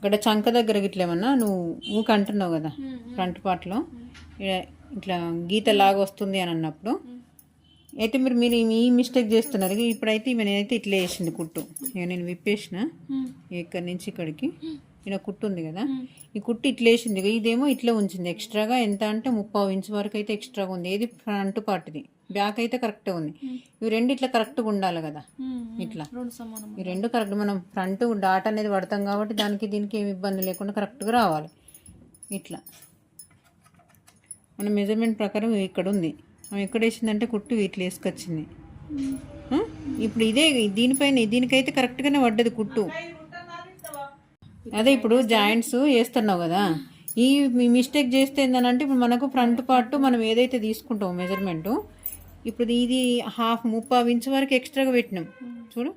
ఇక్కడ చంక దగ్గర గిట్ల ఏమన్నా నువ్వు ఊక అంటున్నావు కదా ఫ్రంట్ పార్ట్లో. ఇట్లా గీత లాగా వస్తుంది అని అన్నప్పుడు. అయితే మీరు మీరు ఈ మిస్టేక్ చేస్తున్నారు. ఇప్పుడైతే ఈమె నేనైతే ఇట్లా వేసింది కుట్టు. ఇక నేను విప్పేసిన. ఇక్కడి నుంచి ఇక్కడికి. ఈయన కుట్టు ఉంది కదా. ఈ కుట్టు ఇట్లా వేసింది ఇదేమో ఇట్లా ఉంచింది. ఎక్స్ట్రాగా ఎంత అంటే ముప్పావు ఇంచ్ వరకు అయితే ఎక్స్ట్రాగా ఉంది. ఏది ఫ్రంట్ పార్ట్ది. బ్యాక్ అయితే కరెక్ట్గా ఉంది. ఇవి రెండు ఇట్లా కరెక్ట్గా ఉండాలి కదా. ఇట్లా. ఈ రెండు కరెక్ట్ మనం ఫ్రంట్ డాట్ అనేది పడతాం కాబట్టి దానికి దీనికి ఏమి ఇబ్బంది లేకుండా కరెక్ట్గా రావాలి. ఇట్లా. మన మెజర్మెంట్ ప్రకారం ఇక్కడ ఉంది. ఆమె ఎక్కడ వేసిందంటే కుట్టు ఇట్లా వేసుకొచ్చింది? ఇప్పుడు ఇదే దీనిపైన దీనికైతే కరెక్ట్గానే పడ్డది కుట్టు. అదే ఇప్పుడు జాయింట్స్ వేస్తున్నావు కదా. ఈ మిస్టేక్ చేస్తే ఏంటంటే ఇప్పుడు మనకు ఫ్రంట్ పార్ట్ మనం ఏదైతే తీసుకుంటామో మెజర్మెంట్ ఇప్పుడు ఇది హాఫ్ ముప్పై ఇంచ్ వరకు ఎక్స్ట్రాగా పెట్టినాం. చూడు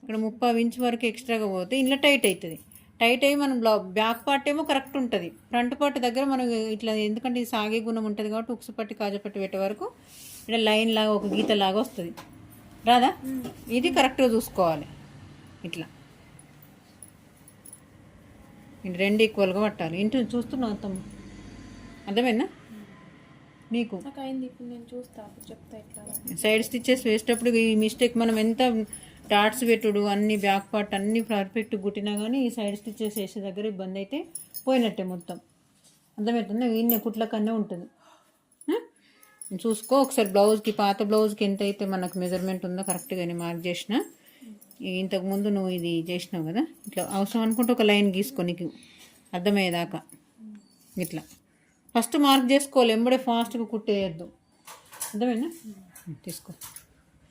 ఇక్కడ ముప్పై ఇంచ్ వరకు ఎక్స్ట్రాగా పోతే ఇంట్లో టైట్ అవుతుంది టైట్ అయ్యి మనం బ్లా బ్యాక్ పార్ట్ ఏమో కరెక్ట్ ఉంటుంది. ఫ్రంట్ పార్ట్ దగ్గర మనం ఇట్లా ఎందుకంటే ఇది సాగే గుణం ఉంటుంది కాబట్టి ఉక్సు పట్టి కాజపట్టి పెట్టే వరకు ఇక్కడ లైన్ లాగా ఒక గీత లాగా వస్తుంది. రాదా? ఇది కరెక్ట్గా చూసుకోవాలి. ఇట్లా. రెండు ఈక్వల్గా పట్టాలి. ఇంటి చూస్తున్నావు అత్తమ్మ? అర్థమైందా? నీకు? సైడ్ స్టిచ్చెస్ వేసేటప్పుడు ఈ మిస్టేక్ మనం ఎంత డాట్స్ పెట్టుడు అన్ని బ్యాక్ పార్ట్ అన్ని పర్ఫెక్ట్ కుట్టినా కానీ ఈ సైడ్ స్టిచ్చెస్ వేసే దగ్గర ఇబ్బంది అయితే పోయినట్టే మొత్తం. అర్థమవుతుంది ఈయన కుట్ల కన్నా ఉంటుంది? చూసుకో ఒకసారి బ్లౌజ్కి పాత బ్లౌజ్కి ఎంత అయితే మనకు మెజర్మెంట్ ఉందో కరెక్ట్గా మార్క్ చేసిన. ఈ ఇంతకు ముందు నువ్వు ఇది చేసినావు కదా? ఇట్లా అవసరం అనుకుంటే ఒక లైన్ గీసుకో నీకు. అర్థమయ్యేదాకా. ఇట్లా. ఫస్ట్ మార్క్ చేసుకోవాలి ఎంబడే ఫాస్ట్గా కుట్టేయద్దు. అర్థమైనా తీసుకో.